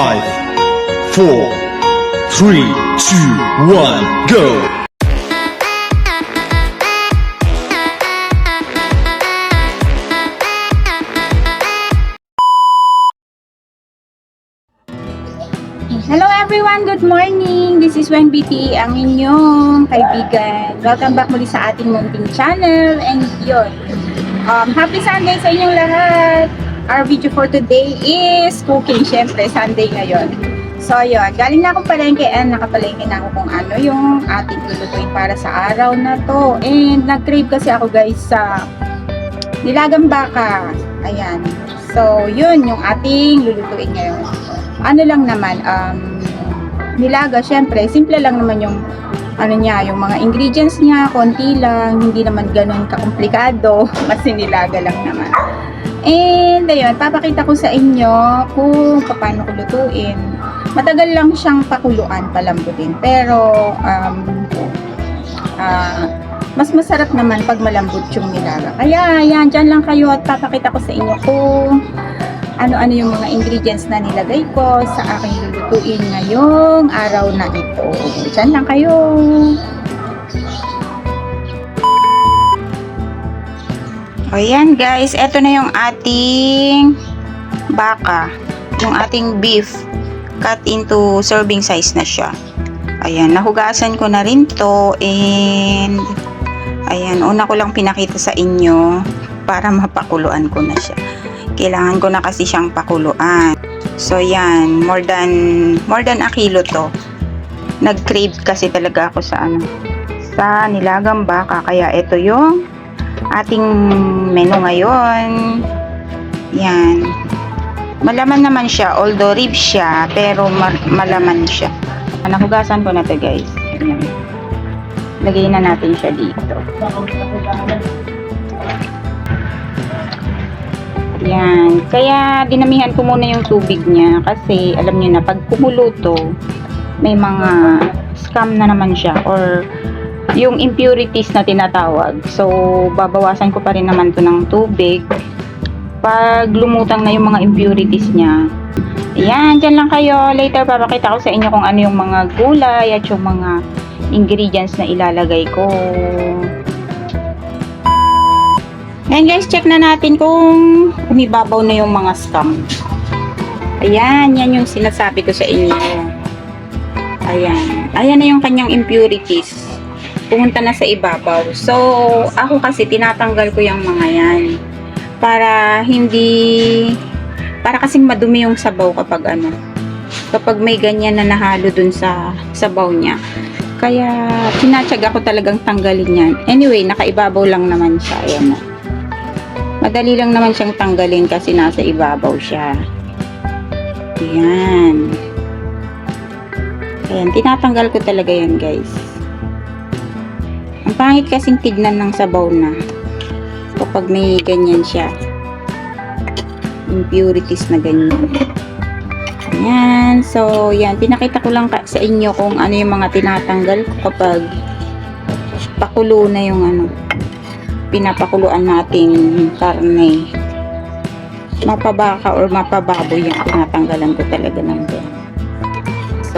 Five, four, three, two, one, go! Hello everyone, good morning! This is Wen BT, ang inyong kaibigan. Welcome back muli sa ating munting channel. And yun, um, happy Sunday sa inyong lahat! Our video for today is cooking. Siyempre, Sunday ngayon. So yun, galing na akong palengke and nakapalengke na ako kung ano yung ating lulutuin para sa araw na to. And nag-crave kasi ako guys sa nilagang baka. Ayan. So yun yung ating lulutuin ngayon ano lang naman, um, nilaga, syempre, simple lang naman yung ano niya, yung mga ingredients niya, konti lang, hindi naman ganun kakomplikado, kasi nilaga lang naman. And, ayun, papakita ko sa inyo kung paano ko lutuin. Matagal lang siyang pakuluan, palambutin. Pero, um, ah, mas masarap naman pag malambot yung nilaga. Kaya, ayan, dyan lang kayo at papakita ko sa inyo kung ano-ano yung mga ingredients na nilagay ko sa aking lulutuin ngayong araw na ito. Diyan lang kayo. O yan guys, eto na yung ating baka. Yung ating beef. Cut into serving size na siya. Ayan, nahugasan ko na rin to and ayan, una ko lang pinakita sa inyo para mapakuluan ko na siya kailangan ko na kasi siyang pakuluan. So yan, more than more than a kilo to. Nag-crave kasi talaga ako sa ano sa nilagang baka kaya ito yung ating menu ngayon. Yan. Malaman naman siya, although ribs siya, pero ma- malaman siya. Nahugasan ko na to guys. Yan. Lagay na natin siya dito. Yan. Kaya dinamihan ko muna yung tubig niya kasi alam niyo na pag kumulo to, may mga scam na naman siya or yung impurities na tinatawag. So, babawasan ko pa rin naman to ng tubig. Pag lumutang na yung mga impurities niya, Ayan, dyan lang kayo. Later, papakita ko sa inyo kung ano yung mga gulay at yung mga ingredients na ilalagay ko. Ayan guys, check na natin kung umibabaw na yung mga scam. Ayan, yan yung sinasabi ko sa inyo. Ayan. Ayan na yung kanyang impurities. Pumunta na sa ibabaw. So, ako kasi tinatanggal ko yung mga yan. Para hindi... Para kasing madumi yung sabaw kapag ano. Kapag may ganyan na nahalo dun sa sabaw niya. Kaya, tinatsaga ko talagang tanggalin yan. Anyway, nakaibabaw lang naman siya. Ayan na. Madali lang naman siyang tanggalin kasi nasa ibabaw siya. Ayan. Ayan, tinatanggal ko talaga yan guys. Ang pangit kasing tignan ng sabaw na. Kapag may ganyan siya. Impurities na ganyan. Ayan. So, yan. Pinakita ko lang sa inyo kung ano yung mga tinatanggal ko kapag pakulo na yung ano pinapakuluan nating karne mapabaka or mapababoy yung tinatanggalan ko talaga ng ganyan.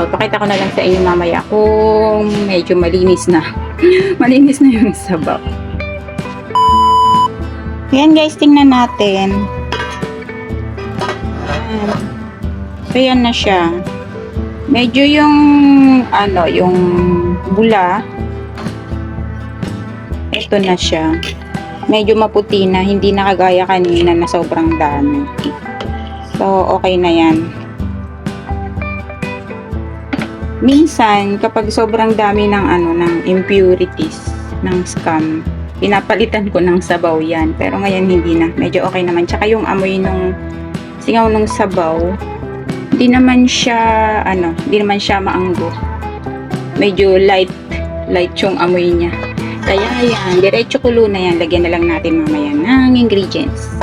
So, pakita ko na lang sa inyo mamaya kung medyo malinis na. malinis na yung sabaw. Yan guys, tingnan natin. Ayan. So, yan na siya. Medyo yung, ano, yung bula, ito na siya medyo maputi na, hindi na kagaya kanina na sobrang dami. So, okay na yan. Minsan, kapag sobrang dami ng ano, ng impurities, ng scam, pinapalitan ko ng sabaw yan. Pero ngayon hindi na. Medyo okay naman. Tsaka yung amoy nung singaw ng sabaw, hindi naman siya, ano, hindi naman siya maanggo. Medyo light, light yung amoy niya. Kaya yan, diretso kulo na yan. Lagyan na lang natin mamaya ng ingredients.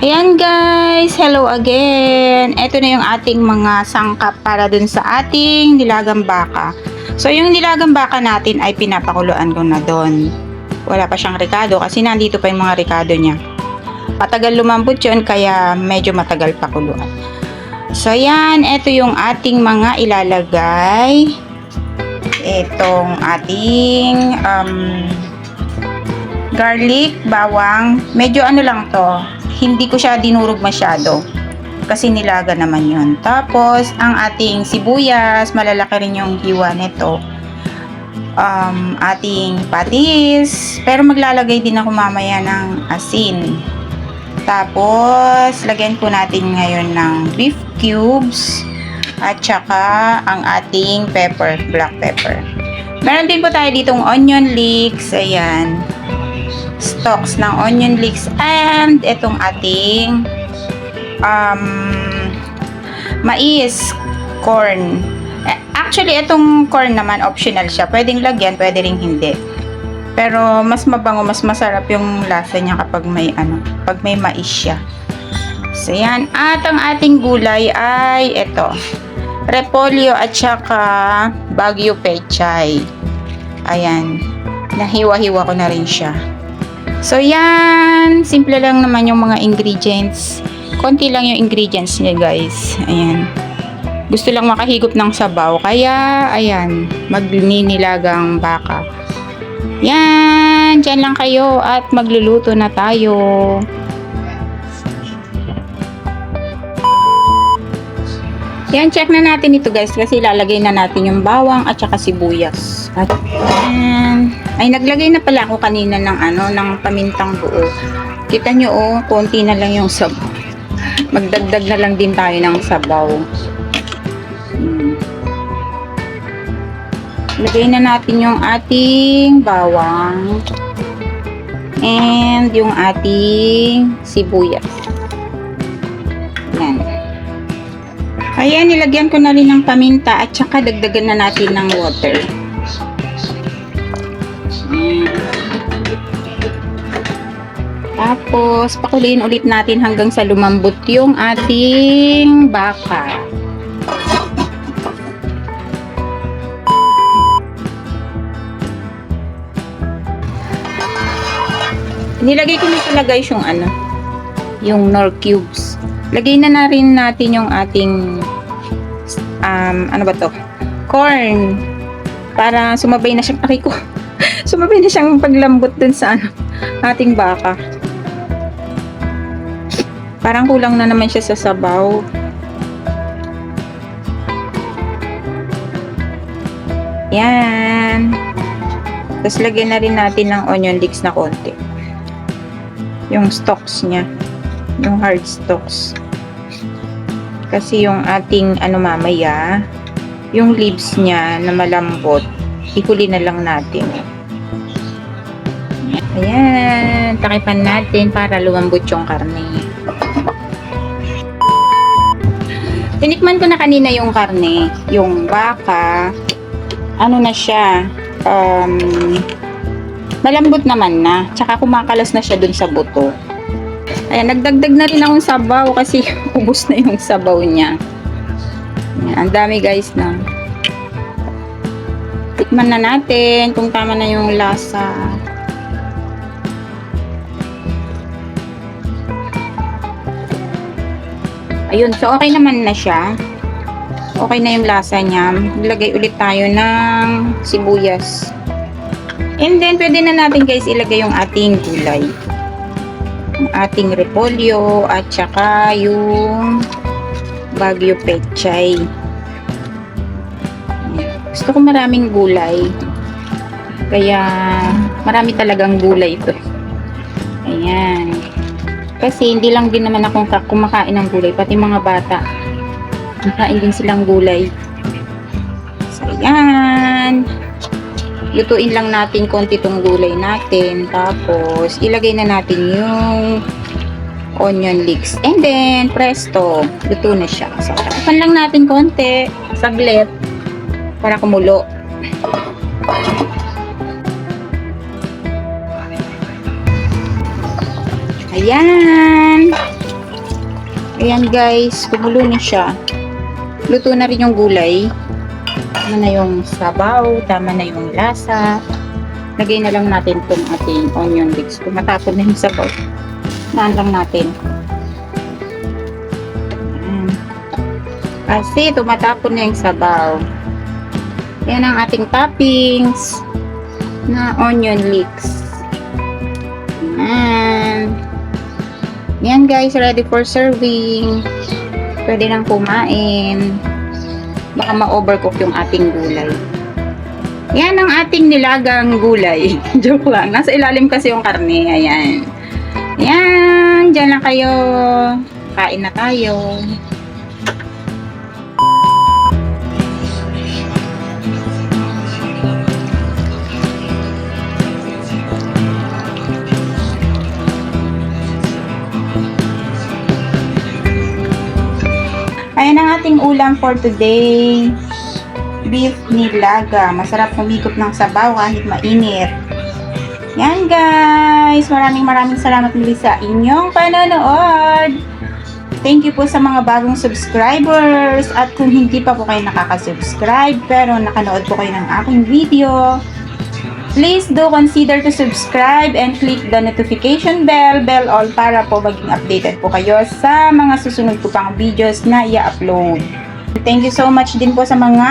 Ayan guys, hello again. Ito na yung ating mga sangkap para dun sa ating nilagang baka. So yung nilagang baka natin ay pinapakuluan ko na doon. Wala pa siyang rekado kasi nandito pa yung mga rekado niya. Patagal lumambot yun kaya medyo matagal pa kuluan. So yan, ito yung ating mga ilalagay. Itong ating um, garlic, bawang. Medyo ano lang to, hindi ko siya dinurog masyado. Kasi nilaga naman yun. Tapos, ang ating sibuyas, malalaki rin yung hiwa nito um, ating patis. Pero maglalagay din ako mamaya ng asin. Tapos, lagyan po natin ngayon ng beef cubes at saka ang ating pepper, black pepper. Meron din po tayo ditong onion leeks. Ayan. Stalks ng onion leeks and itong ating um, mais, corn. Eh, Actually, itong corn naman, optional siya. Pwedeng lagyan, pwede ring hindi. Pero, mas mabango, mas masarap yung lasa niya kapag may, ano, pag may mais siya. So, yan. At ang ating gulay ay ito. Repolyo at saka Baguio Pechay. Ayan. Nahiwa-hiwa ko na rin siya. So, yan. Simple lang naman yung mga ingredients. Konti lang yung ingredients niya, guys. Ayan gusto lang makahigop ng sabaw. Kaya, ayan, magninilagang baka. Yan, dyan lang kayo at magluluto na tayo. Yan, check na natin ito guys kasi lalagay na natin yung bawang at saka sibuyas. At yan. Ay, naglagay na pala ako kanina ng ano, ng pamintang buo. Kita nyo oh, konti na lang yung sabaw. Magdagdag na lang din tayo ng sabaw. Hmm. Lagay na natin yung ating bawang and yung ating sibuyas. Yan. Ayan, nilagyan ko na rin ng paminta at saka dagdagan na natin ng water. Tapos, pakuliin ulit natin hanggang sa lumambot yung ating baka. Nilagay ko na pala guys yung ano, yung nor cubes. Lagay na na rin natin yung ating um, ano ba to? Corn. Para sumabay na siya, aray ko. sumabay na siyang paglambot dun sa ano, ating baka. Parang kulang na naman siya sa sabaw. Yan. Tapos lagyan na rin natin ng onion leeks na konti yung stalks niya yung hard stalks kasi yung ating ano mamaya yung leaves niya na malambot ihuli na lang natin ayan takipan natin para lumambot yung karne tinikman ko na kanina yung karne yung baka ano na siya um, malambot naman na. Tsaka kumakalas na siya dun sa buto. Ayan, nagdagdag na rin akong sabaw kasi ubos na yung sabaw niya. Ayan, ang dami guys na. Tikman na natin kung tama na yung lasa. Ayun, so okay naman na siya. Okay na yung lasa niya. Ilagay ulit tayo ng sibuyas. And then, pwede na natin guys ilagay yung ating gulay. Ang ating repolyo at saka yung Baguio Pechay. Gusto ko maraming gulay. Kaya, marami talagang gulay ito. Ayan. Kasi hindi lang din naman akong kumakain ng gulay, pati mga bata. Kumakain din silang gulay. So, ayan lutuin lang natin konti tong gulay natin. Tapos, ilagay na natin yung onion leeks. And then, presto, luto na siya. So, tapan lang natin konti, saglit, para kumulo. Ayan. Ayan guys, kumulo na siya. Luto na rin yung gulay tama na yung sabaw, tama na yung lasa. lagay na lang natin itong ating onion leeks. Kung matapon na yung sabaw, naan lang natin. Kasi tumatapon na yung sabaw. Yan ang ating toppings na onion leeks. Yan. Yan guys, ready for serving. Pwede nang kumain. Baka ma-overcook yung ating gulay. Yan ang ating nilagang gulay. Joke lang. Nasa ilalim kasi yung karne. Ayan. Yan. Diyan lang kayo. Kain na tayo. Ayan ang ating ulam for today. Beef nilaga. Masarap humigop ng sabaw kahit mainit. Yan guys. Maraming maraming salamat muli sa inyong panonood. Thank you po sa mga bagong subscribers. At kung hindi pa po kayo nakaka-subscribe pero nakanood po kayo ng aking video, Please do consider to subscribe and click the notification bell, bell all para po maging updated po kayo sa mga susunod ko pang videos na i-upload. Thank you so much din po sa mga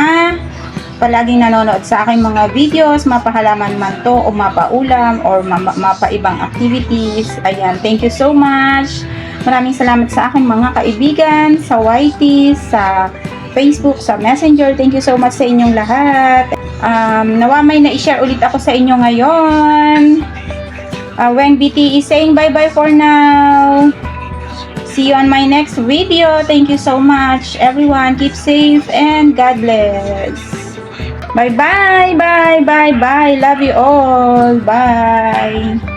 palaging nanonood sa aking mga videos, mapahalaman man to o mapaulam or ma- mapaibang activities. Ayan, thank you so much. Maraming salamat sa aking mga kaibigan, sa YT, sa Facebook, sa Messenger. Thank you so much sa inyong lahat. Um, nawa may na-share ulit ako sa inyo ngayon. Uh, Weng BT is saying bye-bye for now. See you on my next video. Thank you so much, everyone. Keep safe and God bless. Bye-bye, bye, bye, bye. Love you all. Bye.